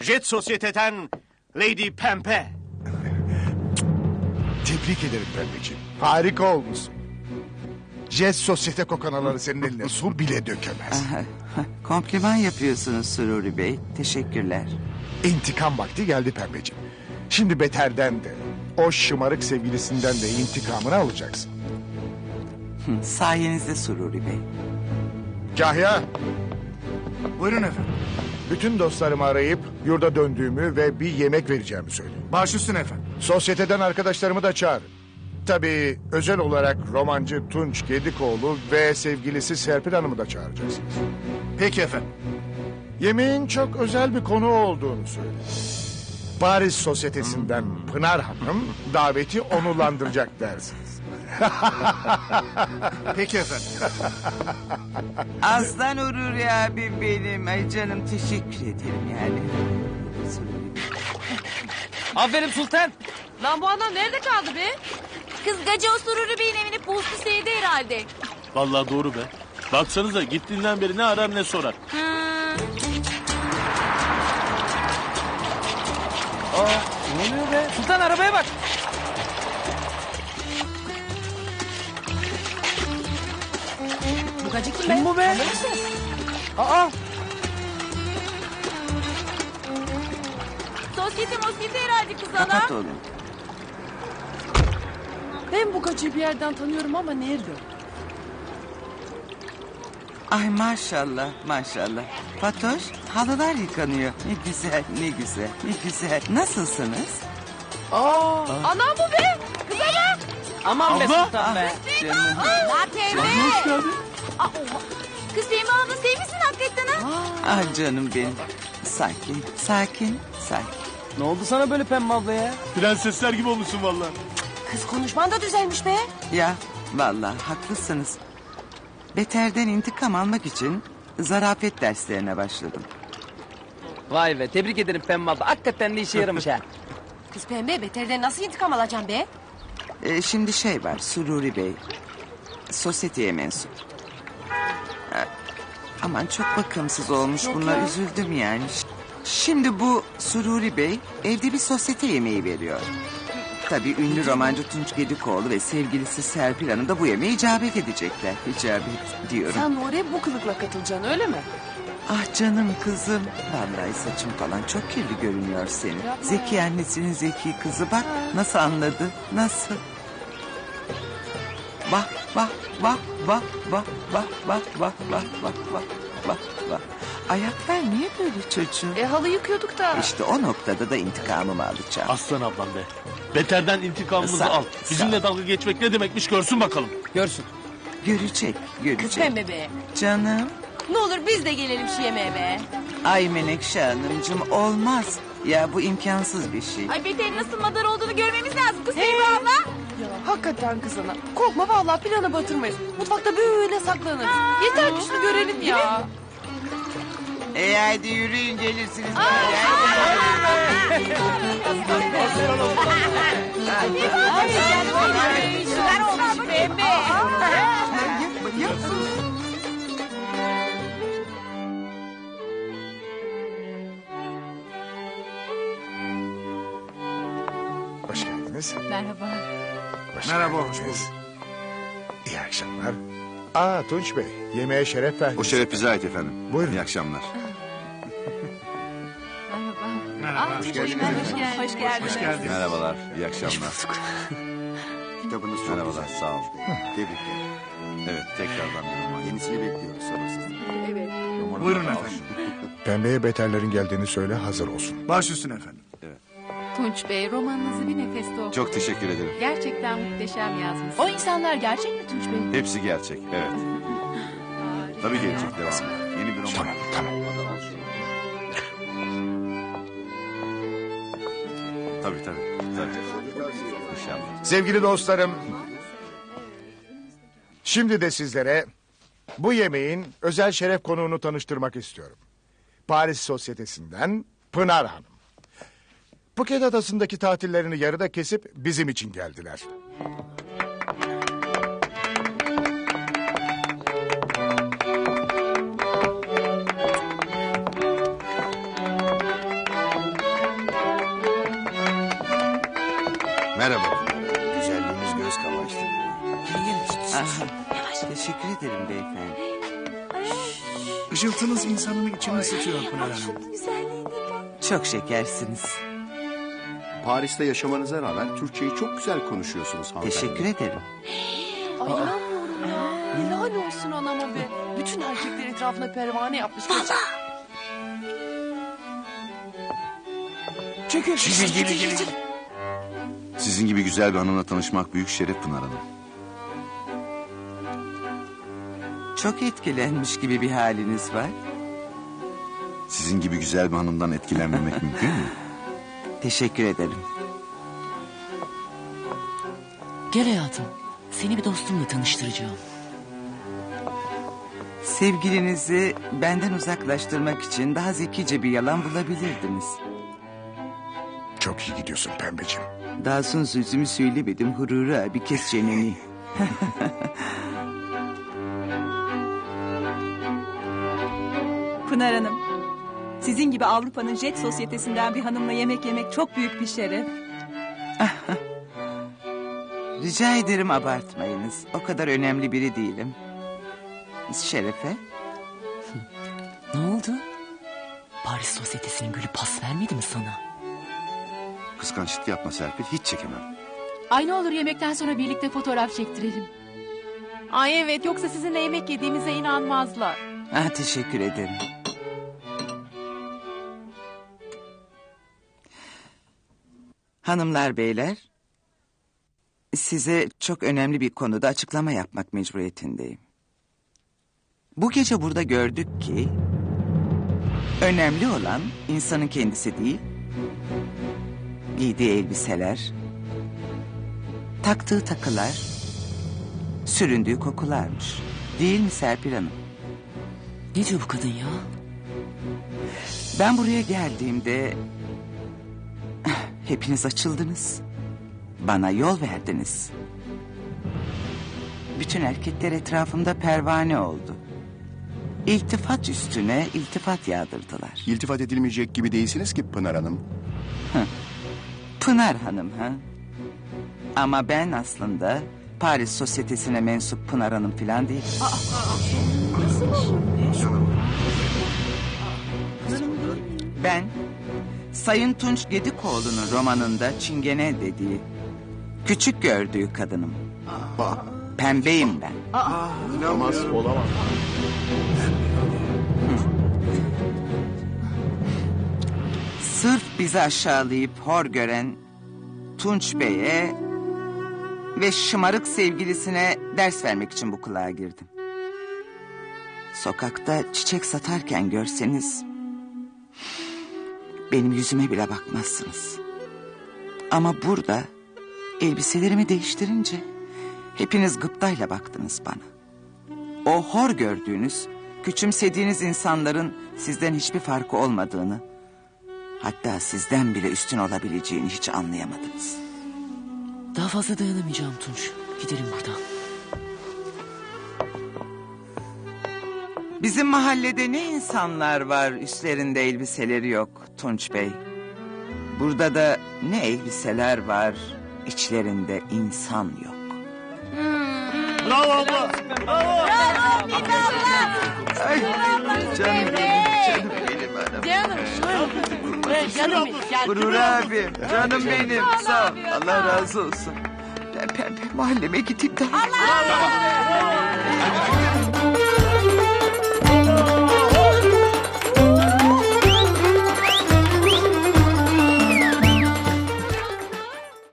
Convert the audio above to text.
Jet Sosyete'den Lady Pempe. Tebrik ederim Pembeciğim. Harika olmuşsun. Jet sosyete kokanaları senin eline su bile dökemez. Kompliman yapıyorsunuz Sururi Bey. Teşekkürler. İntikam vakti geldi Pembeciğim. Şimdi Beter'den de o şımarık sevgilisinden de intikamını alacaksın. Hı, Sayenizde Sururi Bey. Kahya Buyurun efendim. Bütün dostlarımı arayıp yurda döndüğümü ve bir yemek vereceğimi söyle. Baş üstüne efendim. Sosyeteden arkadaşlarımı da çağır. Tabii özel olarak romancı Tunç Gedikoğlu ve sevgilisi Serpil Hanım'ı da çağıracaksınız. Peki efendim. Yemeğin çok özel bir konu olduğunu söyle. Paris Sosyetesi'nden Pınar Hanım daveti onurlandıracak dersiniz. Peki efendim. Aslan Ururi abim benim. Ay canım teşekkür ederim yani. Aferin Sultan. Lan bu adam nerede kaldı be? Kız gacı o Sururi Bey'in evini postu sevdi herhalde. Vallahi doğru be. Baksanıza gittiğinden beri ne arar ne sorar. Ha. Aa, ne oluyor be? Sultan arabaya bak. Bu gacı kim, Kim be? bu be? Aa, Sosyete mosyete herhalde kız Kapat oğlum. Ben bu gacıyı bir yerden tanıyorum ama nerede? Ay maşallah maşallah. Fatoş halılar yıkanıyor. Ne güzel ne güzel ne güzel. Nasılsınız? Anam bu be! Aman be Abla. Sultan be. Canım. La. Hoş geldin. Aa, oha. Kız Pembe abla sevmişsin hakikaten ha. Ah canım benim. Sakin sakin sakin. Ne oldu sana böyle Pembe abla ya? Prensesler gibi olmuşsun vallahi. Kız konuşman da düzelmiş be. Ya vallahi haklısınız. Beter'den intikam almak için zarafet derslerine başladım. Vay be tebrik ederim Pembe abla. Hakikaten de işe yaramış ha. Kız pembe beterden nasıl intikam alacağım be? Ee, şimdi şey var Sururi Bey. Sosyeteye mensup. Ee, aman çok bakımsız olmuş bunlar üzüldüm yani. Şimdi bu Sururi Bey evde bir sosyete yemeği veriyor. Tabii ünlü romancı Tunç Gedikoğlu ve sevgilisi Serpil Hanım da bu yemeğe icabet edecekler. İcabet diyorum. Sen oraya bu kılıkla katılacaksın öyle mi? Ah canım kızım. Vallahi saçın falan çok kirli görünüyor senin. Zeki annesinin zeki kızı bak nasıl anladı nasıl. Bak bak bak bak bak bak bak bak bak bak bak bak bak. Ayaklar niye böyle çocuğum? E halı yıkıyorduk da. İşte o noktada da intikamımı alacağım. Aslan ablam be. Beterden intikamımızı Sağ ol, al. sağ Bizimle dalga geçmek ne demekmiş görsün bakalım. Görsün. Görecek görecek. pembe be. Canım. Ne olur biz de gelelim şu yemeğe be. Ay Menekşe Hanımcığım olmaz. Ya bu imkansız bir şey. Ay Beter'in nasıl madar olduğunu görmemiz lazım kız Pembe abla. Ya hakikaten kız ana. Korkma vallahi planı batırmayız. Mutfakta böyle saklanırız. Yeter ki şunu görelim ya. E hadi yürüyün gelirsiniz. bari, hadi. Şunlar olmuş Pembe. Yapma, yapma. Hoş geldiniz. Merhaba. Hoş Merhaba, geldiniz. hoş bulduk. İyi akşamlar. Aa Tunç Bey yemeğe şeref verdiniz. O şeref bize ait efendim. Buyurun. İyi akşamlar. Merhaba. Hoş geldiniz. Hoş geldiniz. Hoş geldin. Merhabalar, iyi akşamlar. Kitabınız çok Merhabalar, sağ olun. Tebrikler. Evet, tekrardan bir roman. Yenisini bekliyoruz sabırsızlıkla. Evet. Buyurun efendim. Pembeye beterlerin geldiğini söyle hazır olsun. Baş üstüne efendim. Tunç Bey romanınızı bir nefeste okudum. Çok teşekkür ederim. Gerçekten muhteşem yazmışsınız. O insanlar gerçek mi Tunç Bey? Hepsi gerçek, evet. Tabii gelecek devamı. Yeni bir roman. Tamam tamam. Tabii tabii, tabii. İnşallah. Sevgili dostlarım. Şimdi de sizlere bu yemeğin özel şeref konuğunu tanıştırmak istiyorum. Paris Sosyetesi'nden Pınar Hanım. Phuket adasındaki tatillerini yarıda kesip bizim için geldiler. Merhaba. Güzelliğiniz göz kamaştırıyor. Yavaş. Teşekkür ederim beyefendi. Işıltınız insanını içime sıçıyor Pınar Hanım. Çok şekersiniz. Paris'te yaşamanıza rağmen Türkçeyi çok güzel konuşuyorsunuz hanımefendi. Teşekkür ederim. Ay inanmıyorum ya. Helal olsun anama be. Bütün erkekler etrafına pervane yapmış geçen. Çekil. Sizin gibi, Sizin gibi güzel bir hanımla tanışmak büyük şeref Pınar Hanım. Çok etkilenmiş gibi bir haliniz var. Sizin gibi güzel bir hanımdan etkilenmemek mümkün mü? Teşekkür ederim. Gel hayatım. Seni bir dostumla tanıştıracağım. Sevgilinizi benden uzaklaştırmak için daha zekice bir yalan bulabilirdiniz. Çok iyi gidiyorsun pembeciğim. Daha son sözümü söylemedim Hururu abi kes çeneni. Pınar Hanım. Sizin gibi Avrupa'nın jet sosyetesinden bir hanımla yemek yemek çok büyük bir şeref. Rica ederim abartmayınız. O kadar önemli biri değilim. Şerefe. Ne oldu? Paris sosyetesinin gülü pas vermedi mi sana? Kıskançlık yapma Serpil hiç çekemem. Ay ne olur yemekten sonra birlikte fotoğraf çektirelim. Ay evet yoksa sizinle yemek yediğimize inanmazlar. Ah, teşekkür ederim. Hanımlar beyler. Size çok önemli bir konuda açıklama yapmak mecburiyetindeyim. Bu gece burada gördük ki... ...önemli olan insanın kendisi değil... ...giydiği elbiseler... ...taktığı takılar... ...süründüğü kokularmış. Değil mi Serpil Hanım? Ne diyor bu kadın ya? Ben buraya geldiğimde hepiniz açıldınız. Bana yol verdiniz. Bütün erkekler etrafımda pervane oldu. İltifat üstüne iltifat yağdırdılar. İltifat edilmeyecek gibi değilsiniz ki Pınar Hanım. Pınar Hanım ha? Ama ben aslında Paris sosyetesine mensup Pınar Hanım falan değil. Ben Sayın Tunç Gedikoğlu'nun romanında Çingene dediği küçük gördüğü kadınım. Pembeyim ben. Olamaz, olamaz. Sırf bizi aşağılayıp hor gören Tunç Bey'e ve şımarık sevgilisine ders vermek için bu kılığa girdim. Sokakta çiçek satarken görseniz benim yüzüme bile bakmazsınız. Ama burada elbiselerimi değiştirince hepiniz gıptayla baktınız bana. O hor gördüğünüz, küçümsediğiniz insanların sizden hiçbir farkı olmadığını Hatta sizden bile üstün olabileceğini hiç anlayamadınız. Daha fazla dayanamayacağım Tunç. Gidelim buradan. Bizim mahallede ne insanlar var üstlerinde elbiseleri yok Tunç Bey. Burada da ne elbiseler var içlerinde insan yok. Bravo abla. Ay, canım benim, canım benim. Canım gel. Gurur abim, canım benim. Sağ ol. Allah razı olsun. Ben pembe mahalleme gideyim de.